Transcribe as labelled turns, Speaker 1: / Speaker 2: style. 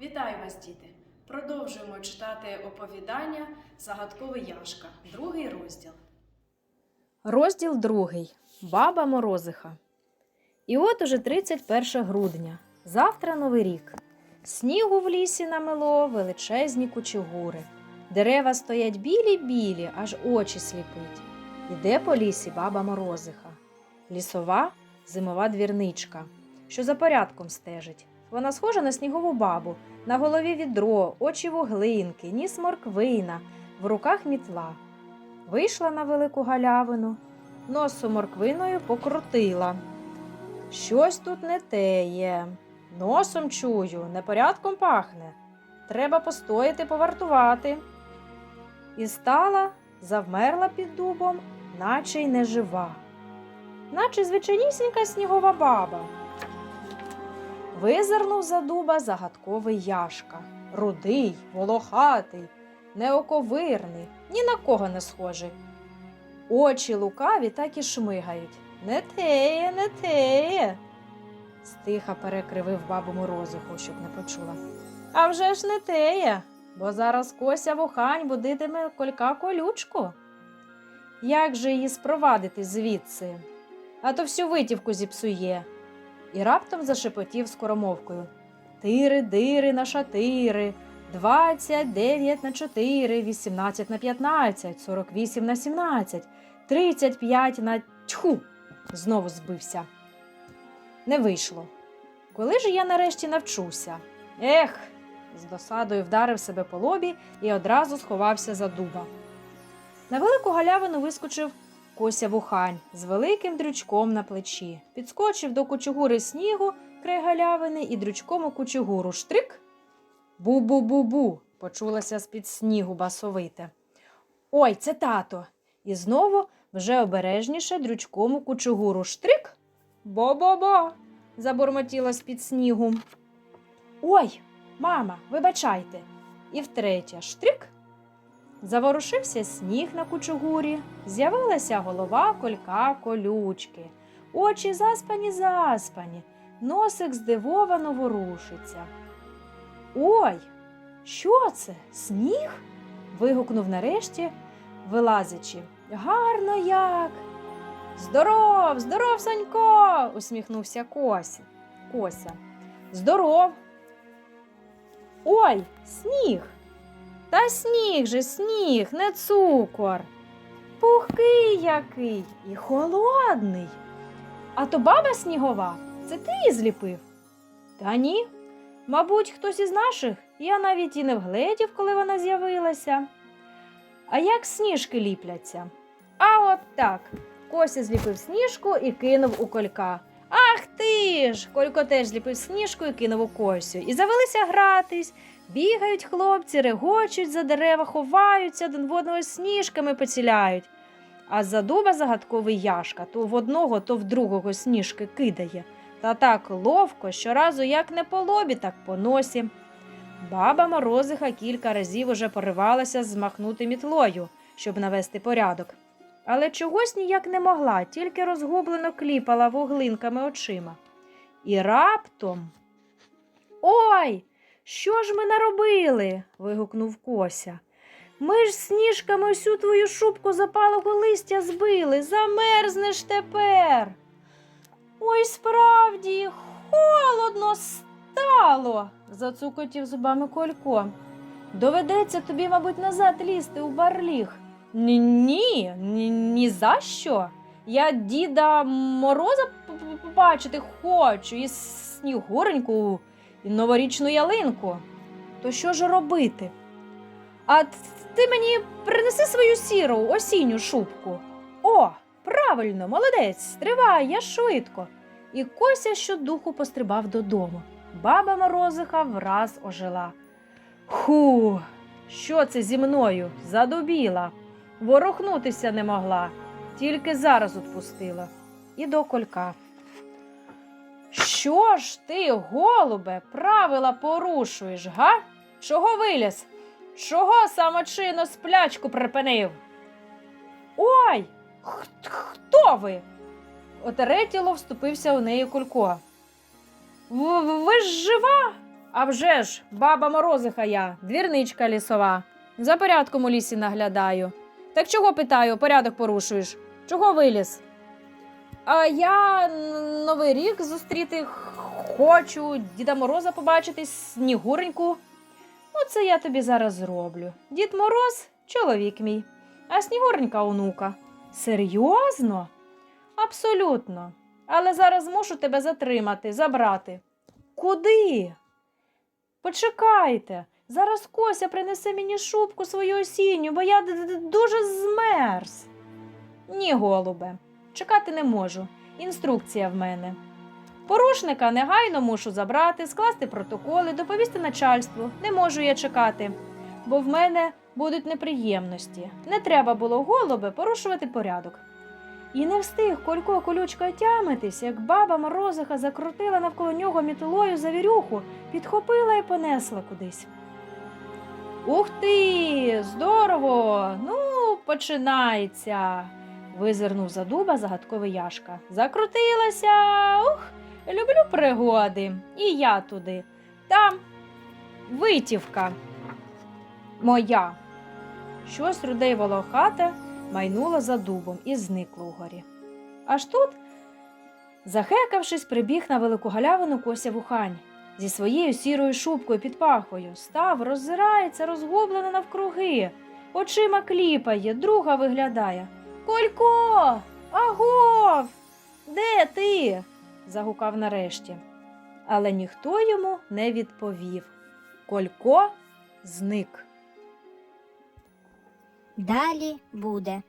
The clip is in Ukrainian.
Speaker 1: Вітаю вас, діти! Продовжуємо читати оповідання Загадковий Яшка, другий розділ. Розділ другий. Баба Морозиха. І от уже 31 грудня. Завтра новий рік. Снігу в лісі намело величезні кучугури. Дерева стоять білі-білі, аж очі сліпить. Іде по лісі баба Морозиха. Лісова зимова двірничка, що за порядком стежить. Вона схожа на снігову бабу. На голові відро, очі вуглинки, ніс морквина, в руках мітла. Вийшла на велику галявину, носу морквиною покрутила. Щось тут не теє. Носом чую, непорядком пахне. Треба постояти, повартувати. І стала, завмерла під дубом, наче й не жива, наче звичайнісінька снігова баба. Визирнув за дуба загадковий яшка. Рудий, волохатий, неоковирний, ні на кого не схожий. Очі лукаві так і шмигають. Не теє, не теє. Стиха перекривив бабу морозиху, щоб не почула. А вже ж не теє, бо зараз кося вухань будитиме колька колючку. Як же її спровадити звідси? А то всю витівку зіпсує і раптом зашепотів скоромовкою. Тири, дири на шатири, 29 на 4, 18 на 15, 48 на 17, 35 на тьху. Знову збився. Не вийшло. Коли ж я нарешті навчуся? Ех, з досадою вдарив себе по лобі і одразу сховався за дуба. На велику галявину вискочив Кося вухань з великим дрючком на плечі. Підскочив до кучугури снігу край галявини і дрючком у кучугуру штрик. Бу-бу-бу-бу, почулося з-під снігу басовите. Ой, це тато. І знову вже обережніше дрючком у кучугуру штрик. Бо-бо-бо, забурмотіло з-під снігу. Ой, мама, вибачайте. І втретє штрик. Заворушився сніг на кучугурі, з'явилася голова колька колючки, очі заспані заспані, носик здивовано ворушиться. Ой, що це? Сніг? вигукнув нарешті, вилазячи. Гарно як. Здоров, здоров, Санько, усміхнувся Кося. Кося. Здоров. Ой, сніг. Та сніг же, сніг, не цукор. Пухкий який і холодний. А то баба снігова, це ти її зліпив? Та ні. Мабуть, хтось із наших, я навіть і не вгледів, коли вона з'явилася. А як сніжки ліпляться? А от так. Кося зліпив сніжку і кинув у колька. Ах ти ж! Колько теж зліпив сніжку і кинув у Косю. І завелися гратись. Бігають хлопці, регочуть за дерева, ховаються, один в одного сніжками поціляють. А за дуба загадковий яшка то в одного, то в другого сніжки кидає. Та так ловко, щоразу як не по лобі, так по носі. Баба Морозиха кілька разів уже поривалася змахнути мітлою, щоб навести порядок. Але чогось ніяк не могла, тільки розгублено кліпала вуглинками очима. І раптом. Ой! Що ж ми наробили? вигукнув Кося. Ми ж сніжками всю твою шубку запалого листя збили, замерзнеш тепер. Ой, справді, холодно стало, зацукотів зубами Колько. Доведеться тобі, мабуть, назад лізти у барліг. Ні, ні, ні, за що. Я діда мороза побачити хочу, і снігуреньку, і новорічну ялинку. То що ж робити? А ти мені принеси свою сіру осінню шубку. О, правильно, молодець, стривай, я швидко. І Кося щодуху пострибав додому. Баба Морозиха враз ожила. Ху, що це зі мною? Задубіла. Ворухнутися не могла, тільки зараз отпустила. І до колька. Що ж ти, голубе, правила порушуєш, га? Чого виліз? Чого самочинно сплячку припинив? Ой, хто ви? Отеретіло вступився у неї кулько. Ви ж жива? А вже ж, баба морозиха я, двірничка лісова. За порядком у лісі наглядаю. Так чого питаю, порядок порушуєш? Чого виліз? А я новий рік зустріти хочу, Діда Мороза побачити, Снігуреньку. Оце я тобі зараз зроблю. Дід Мороз чоловік мій, а Снігуренька онука. Серйозно? Абсолютно. Але зараз мушу тебе затримати, забрати. Куди? Почекайте. Зараз Кося принесе мені шубку свою осінню, бо я дуже змерз. Ні, голубе, чекати не можу. Інструкція в мене. Порушника негайно мушу забрати, скласти протоколи, доповісти начальству. Не можу я чекати, бо в мене будуть неприємності. Не треба було голубе порушувати порядок. І не встиг Колько колючка тямитись, як баба морозиха закрутила навколо нього мітлою завірюху, підхопила і понесла кудись. Ух ти! Здорово! Ну, починається. визирнув за дуба загадковий Яшка. Закрутилася. Ух, люблю пригоди. І я туди. Там витівка моя. Щось рудей волохате майнуло за дубом і зникло угорі. Аж тут, захекавшись, прибіг на велику галявину Кося Вухань зі своєю сірою шубкою під пахвою, став, роззирається, розгублено навкруги, очима кліпає, друга виглядає. Колько! Агов! Де ти? загукав нарешті. Але ніхто йому не відповів. Колько зник.
Speaker 2: Далі буде.